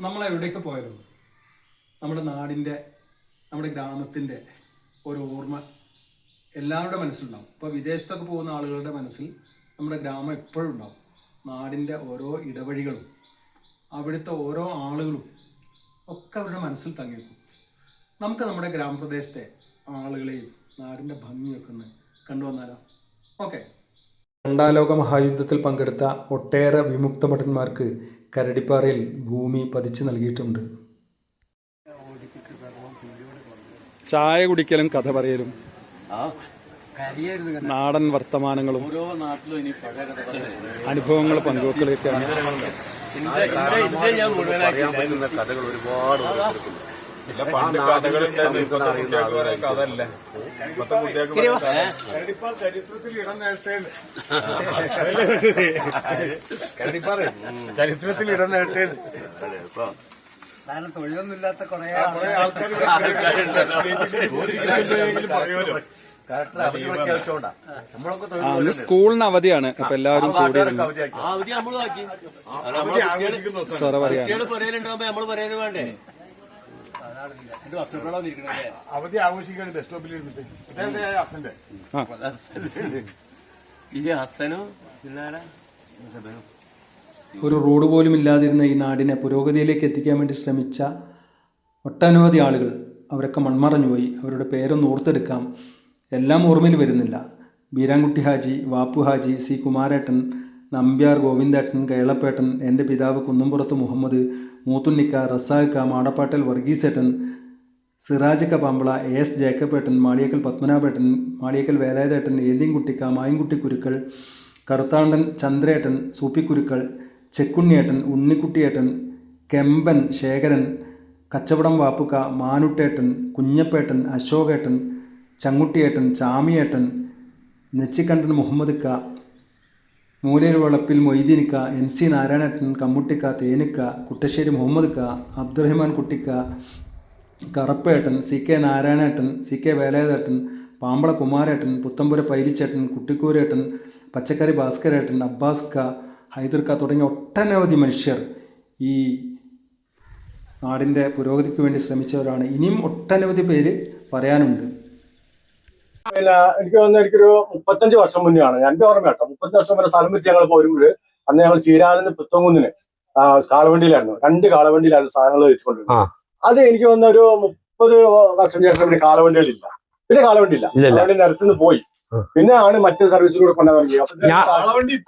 നമ്മൾ എവിടേക്ക് പോയാലും നമ്മുടെ നാടിന്റെ നമ്മുടെ ഗ്രാമത്തിന്റെ ഒരു ഓർമ്മ എല്ലാവരുടെ മനസ്സിലുണ്ടാവും. ഇപ്പോൾ വിദേശത്തൊക്കെ പോകുന്ന ആളുകളുടെ മനസ്സിൽ നമ്മുടെ ഗ്രാമം എപ്പോഴും ഉണ്ടാവും. നാടിന്റെ ഓരോ ഇടവഴികളും അവിടുത്തെ ഓരോ ആളുകളും ഒക്കെ അവരുടെ മനസ്സിൽ തങ്ങിയിരിക്കും. നമുക്ക് നമ്മുടെ ഗ്രാമപ്രദേശത്തെ ആളുകളെയും നാടിന്റെ ഭംഗിയൊക്കെ ഒന്ന് കണ്ടുവന്നാലോ ഓക്കെ. രണ്ടാം ലോക മഹായുദ്ധത്തിൽ പങ്കെടുത്ത ഒട്ടേറെ വിമുക്ത ഭടന്മാർക്ക് കരടിപ്പാറയിൽ ഭൂമി പതിച്ചു നൽകിയിട്ടുണ്ട്. ചായ കുടിക്കലും കഥ പറയലും. ആ കരിയായിരുന്നു നാടൻ വർത്തമാനങ്ങളും ഓരോ നാട്ടിലും ഇനി പഴയ കഥകളെ അനുഭവങ്ങൾ പങ്കുവെക്കലൊക്കെയാണ്. കഥകൾ ഒരുപാട് ഓരോരുത്തർക്കുണ്ട്. ചരിത്രത്തിൽ ഇടം നേട്ടേത് കാരണം തൊഴിലൊന്നുമില്ലാത്ത കുറെ പ്രഖ്യാപിച്ചോണ്ടാ. നമ്മളൊക്കെ തൊഴിൽ ആ, ഇന്ന് സ്കൂളിന് അവധിയാണ്. അപ്പൊ എല്ലാവരും കൂടി. അവധി ദിവസം. സൊറ പറയലുണ്ടാവുമ്പോ നമ്മൾ പറയാന് വേണ്ടേ? അവധി ബസ് സ്റ്റോപ്പിൽ ഇരുന്നിട്ട്. ഈ ഹസനും ഒരു റോഡ് പോലും ഇല്ലാതിരുന്ന ഈ നാടിനെ പുരോഗതിയിലേക്ക് എത്തിക്കാൻ വേണ്ടി ശ്രമിച്ച ഒട്ടനവധി ആളുകൾ അവരൊക്കെ മൺമറഞ്ഞുപോയി അവരുടെ പേരൊന്ന് ഓർത്തെടുക്കാം. എല്ലാം ഓർമ്മയിൽ വരുന്നില്ല. ബീരാൻകുട്ടി ഹാജി വാപ്പു ഹാജി സി കുമാരേട്ടൻ നമ്പ്യാർ ഗോവിന്ദേട്ടൻ കേളപ്പേട്ടൻ എന്റെ പിതാവ് കുന്നംപുറത്ത് മുഹമ്മദ് മൂത്തുണ്ണിക്ക റസാഖ മാടപ്പാട്ടൽ വർഗീസേട്ടൻ സിറാജക്ക പാമ്പള എ എസ് ജേക്കബേട്ടൻ മാളിയക്കൽ പത്മനാഭേട്ടൻ മാളിയക്കൽ വേലായുധേട്ടൻ ഏന്തിൻകുട്ടിക്ക മായൻകുട്ടി കുരുക്കൾ കറുത്താണ്ടൻ ചന്ദ്രേട്ടൻ സൂപ്പിക്കുരുക്കൾ ചെക്കുണ്ണിയേട്ടൻ ഉണ്ണിക്കുട്ടിയേട്ടൻ കെമ്പൻ ശേഖരൻ കച്ചവടം വാപ്പുക്ക മാനുട്ടേട്ടൻ കുഞ്ഞപ്പേട്ടൻ അശോകേട്ടൻ ചങ്ങുട്ടിയേട്ടൻ ചാമിയേട്ടൻ നെച്ചിക്കണ്ടൻ മുഹമ്മദ് ക മൂലയിൽ വളപ്പിൽ മൊയ്തീനിക്ക എൻ സി നാരായണേട്ടൻ കമ്മുട്ടിക്ക തേനിക്ക കുട്ടശ്ശേരി മുഹമ്മദ് ക Abdurahiman കുട്ടിക്ക കറപ്പേട്ടൻ C K നാരായണേട്ടൻ C K വേലായുധേട്ടൻ Pambla കുമാരേട്ടൻ Puthampura പൈരിച്ചേട്ടൻ കുട്ടിക്കൂരേട്ടൻ പച്ചക്കറി ഭാസ്കരേട്ടൻ അബ്ബാസ് ക ഹൈദർക്ക തുടങ്ങിയ ഒട്ടനവധി മനുഷ്യർ ഈ നാടിന്റെ പുരോഗതിക്ക് വേണ്ടി ശ്രമിച്ചവരാണ്. ഇനിയും ഒട്ടനവധി പേര് പറയാനുണ്ട്. പിന്നെ എനിക്ക് തോന്നുന്നു എനിക്കൊരു മുപ്പത്തഞ്ച് വർഷം മുന്നെയാണ് എന്റെ ഓർമ്മ കേട്ടോ. മുപ്പത്തഞ്ച് വർഷം വരെ സ്ഥലം വിറ്റ് ഞങ്ങൾ പോരുമ്പോൾ അന്ന് ഞങ്ങൾ ചീരാനെന്ന് പുത്തങ്കുന്നിന് കാളവണ്ടിയിലായിരുന്നു. രണ്ട് കാളവണ്ടിയിലായിരുന്നു സാധനങ്ങൾ വെച്ചുകൊണ്ടിരുന്നത് അത് എനിക്ക് തോന്നുന്ന ഒരു മുപ്പത് വർഷം ശേഷം പിന്നെ കാളവണ്ടികളില്ല. പിന്നെ കാളവണ്ടിയില്ല. കാളവണ്ടി നിരത്തുനിന്ന് പോയി. പിന്നെ ആണ് മറ്റ് സർവീസിലൂടെ കൊണ്ടുപോകാൻ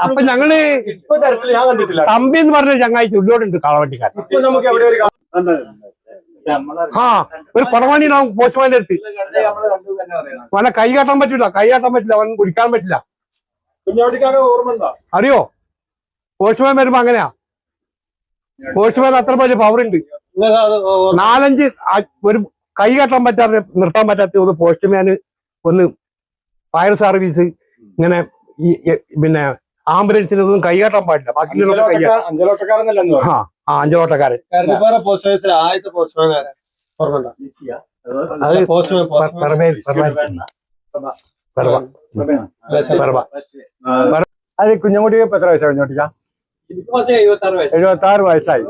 അപ്പൊ ഞങ്ങൾ ഇപ്പൊ തരത്തിൽ ഞാൻ കണ്ടിട്ടില്ല. തമ്പി എന്ന് പറഞ്ഞ ചങ്ങായി ഉള്ളോടുണ്ട് കാളവണ്ടിക്കാരൻ. ഇപ്പൊ നമുക്ക് എവിടെ ഒരു ആ ഒരു പടവാണിനാവും പോസ്റ്റ്മാന്റെ അടുത്ത് അവനെ കൈ കാട്ടാൻ പറ്റില്ല കൈ കാട്ടാൻ പറ്റില്ല അവൻ കുടിക്കാൻ പറ്റില്ല. അറിയോ? പോസ്റ്റ്മാൻ വരുമ്പോ അങ്ങനെയാ. പോസ്റ്റ്മാൻ അത്ര വലിയ പവർ ഉണ്ട്. നാലഞ്ച് ഒരു കൈ കാട്ടാൻ പറ്റാതെ നിർത്താൻ പറ്റാത്ത ഒന്ന് പോസ്റ്റ്മാന് ഒന്ന് ഫയർ സർവീസ് ഇങ്ങനെ ഈ പിന്നെ ആംബുലൻസിനൊന്നും ഒന്നും കൈ കാട്ടാൻ പാടില്ല. ബാക്കി. ആ. ആ ഓഫീസിലെ ആദ്യത്തെ പോസ്റ്റ്മാൻ അത് കുഞ്ഞുകുട്ടിക്ക് ഇപ്പൊ എത്ര വയസ്സായി കുഞ്ഞുകുട്ടിക്ക? എഴുപത്തി ആറ് വയസ്സായി.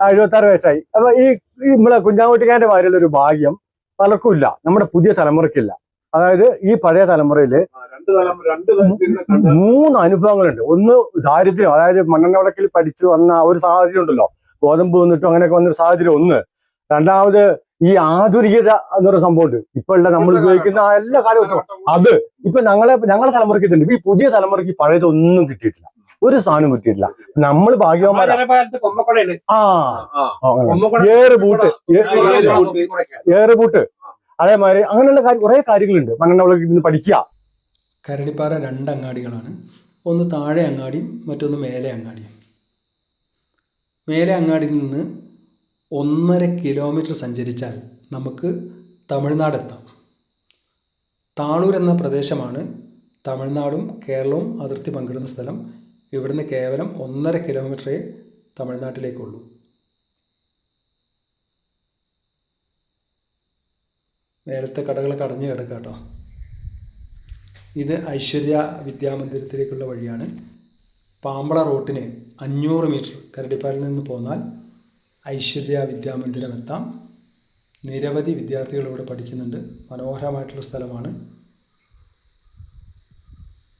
ആ എഴുപത്തി ആറ് വയസ്സായി. അപ്പൊ ഈ നമ്മളെ കുഞ്ഞാകുട്ടിക്കാന്റെ മാതിരിയുള്ള ഒരു ഭാഗ്യം പലർക്കും ഇല്ല. നമ്മുടെ പുതിയ തലമുറക്കില്ല അതായത് ഈ പഴയ തലമുറയിൽ മൂന്ന് അനുഭവങ്ങളുണ്ട്. ഒന്ന് ദാരിദ്ര്യം. അതായത് മണ്ണെണ്ണ വിളക്കിൽ പഠിച്ചു വന്ന ആ ഒരു സാഹചര്യം ഉണ്ടല്ലോ. ഗോതമ്പ് വന്നിട്ടും അങ്ങനെയൊക്കെ വന്നൊരു സാഹചര്യം ഒന്ന്. രണ്ടാമത് ഈ ആധുനികത എന്നൊരു സംഭവമുണ്ട്. ഇപ്പൊ ഉള്ള നമ്മൾ ഉപയോഗിക്കുന്ന എല്ലാ കാലഘട്ടവും. അത് ഇപ്പൊ ഞങ്ങളെ ഞങ്ങളെ തലമുറയ്ക്ക് ഇതുണ്ട്. ഈ പുതിയ തലമുറയ്ക്ക് പഴയതൊന്നും കിട്ടിയിട്ടില്ല. ഒരു സാധനം കിട്ടിയിട്ടില്ല. നമ്മൾ ഭാഗ്യവന്മാരാ. ആ. ഏറ് ബൂട്ട് ഏറ് ബൂട്ട് അതേമാതിരി അങ്ങനെയുള്ള കാര്യം കുറെ കാര്യങ്ങളുണ്ട്. മണ്ണെണ്ണ വിളക്കിൽ നിന്ന് പഠിക്കുക. കരടിപ്പാറ രണ്ട് അങ്ങാടികളാണ്. ഒന്ന് താഴെ അങ്ങാടിയും മറ്റൊന്ന് മേലെ അങ്ങാടിയും. മേലെ അങ്ങാടിയിൽ നിന്ന് ഒന്നര കിലോമീറ്റർ സഞ്ചരിച്ചാൽ നമുക്ക് തമിഴ്നാടെത്താം. താളൂർ എന്ന പ്രദേശമാണ് തമിഴ്നാടും കേരളവും അതിർത്തി പങ്കിടുന്ന സ്ഥലം. ഇവിടുന്ന് കേവലം ഒന്നര കിലോമീറ്ററേ തമിഴ്നാട്ടിലേക്കുള്ളൂ. നേരത്തെ കടകളൊക്കെ അടഞ്ഞു കിടക്കാം കേട്ടോ ഇത് ഐശ്വര്യ വിദ്യാമന്ദിരത്തിലേക്കുള്ള വഴിയാണ്. പാമ്പള റോട്ടിന് അഞ്ഞൂറ് മീറ്റർ കരടിപ്പാലിൽ നിന്ന് പോന്നാൽ ഐശ്വര്യ വിദ്യാമന്ദിരം എത്താം നിരവധി വിദ്യാർത്ഥികൾ ഇവിടെ പഠിക്കുന്നുണ്ട്. മനോഹരമായിട്ടുള്ള സ്ഥലമാണ്.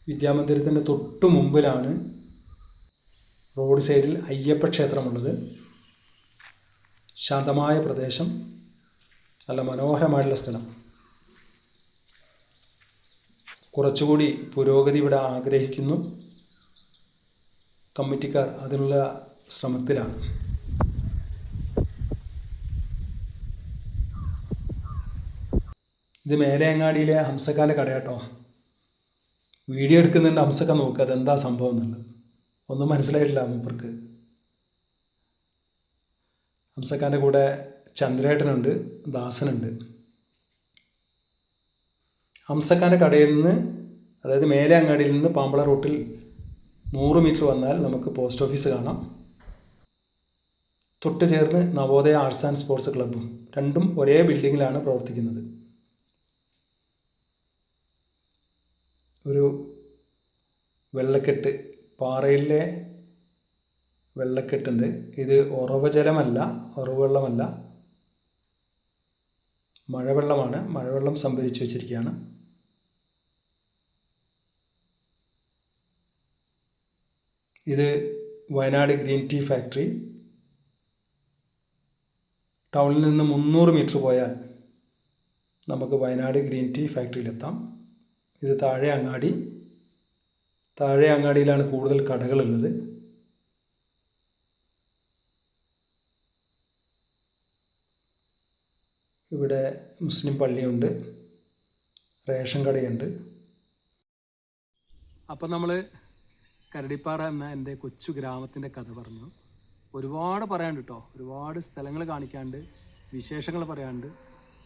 വിദ്യാമന്ദിരത്തിന്റെ തൊട്ടു മുമ്പിലാണ് റോഡ് സൈഡിൽ അയ്യപ്പ ക്ഷേത്രമുള്ളത്. ശാന്തമായ പ്രദേശം. നല്ല മനോഹരമായിട്ടുള്ള സ്ഥലം. കുറച്ചുകൂടി പുരോഗതി ഇവിടെ ആഗ്രഹിക്കുന്നു. കമ്മിറ്റിക്കാർ അതിനുള്ള ശ്രമത്തിലാണ്. ഇത് മേലെയങ്ങാടിയിലെ ഹംസക്കാന്റെ കടയാട്ടോ. വീഡിയോ എടുക്കുന്നുണ്ട് ഹംസക്ക നോക്കുക അതെന്താ സംഭവം എന്നുള്ളത്. ഒന്നും മനസ്സിലായിട്ടില്ല മൂപ്പർക്ക്. ഹംസക്കാന്റെ കൂടെ ചന്ദ്രേട്ടനുണ്ട് ദാസനുണ്ട്. ഹംസക്കാന്റെ കടയിൽ നിന്ന് അതായത് മേലെ അങ്ങാടിയിൽ നിന്ന് പാമ്പള റൂട്ടിൽ നൂറ് മീറ്റർ വന്നാൽ നമുക്ക് പോസ്റ്റ് ഓഫീസ് കാണാം. തൊട്ട് ചേർന്ന് നവോദയ ആർട്സ് ആൻഡ് സ്പോർട്സ് ക്ലബ്ബും രണ്ടും ഒരേ ബിൽഡിങ്ങിലാണ് പ്രവർത്തിക്കുന്നത്. ഒരു വെള്ളക്കെട്ട് പാറയിലെ വെള്ളക്കെട്ടുണ്ട്. ഇത് ഉറവജലമല്ല ഉറവുവെള്ളമല്ല മഴവെള്ളമാണ് മഴവെള്ളം സംഭരിച്ചു വച്ചിരിക്കുകയാണ്. ഇത് വയനാട് ഗ്രീൻ ടീ ഫാക്ടറി. ടൗണിൽ നിന്ന് മുന്നൂറ് മീറ്റർ പോയാൽ നമുക്ക് വയനാട് ഗ്രീൻ ടീ ഫാക്ടറിയിലെത്താം ഇത് താഴെ അങ്ങാടി. താഴെ അങ്ങാടിയിലാണ് കൂടുതൽ കടകളുള്ളത്. ഇവിടെ മുസ്ലിം പള്ളിയുണ്ട്. റേഷൻ കടയുണ്ട്. അപ്പം നമ്മൾ കരടിപ്പാറ എന്ന എന്റെ കൊച്ചു ഗ്രാമത്തിന്റെ കഥ പറഞ്ഞു. ഒരുപാട് പറയാണ്ട് കേട്ടോ ഒരുപാട് സ്ഥലങ്ങൾ കാണിക്കാണ്ട് വിശേഷങ്ങൾ പറയാണ്ട്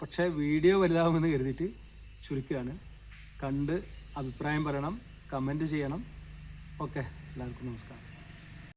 പക്ഷേ വീഡിയോ വലുതാവുമെന്ന് കരുതിയിട്ട് ചുരുക്കുകയാണ്. കണ്ട് അഭിപ്രായം പറയണം കമന്റ് ചെയ്യണം. ഓക്കെ എല്ലാവർക്കും നമസ്കാരം.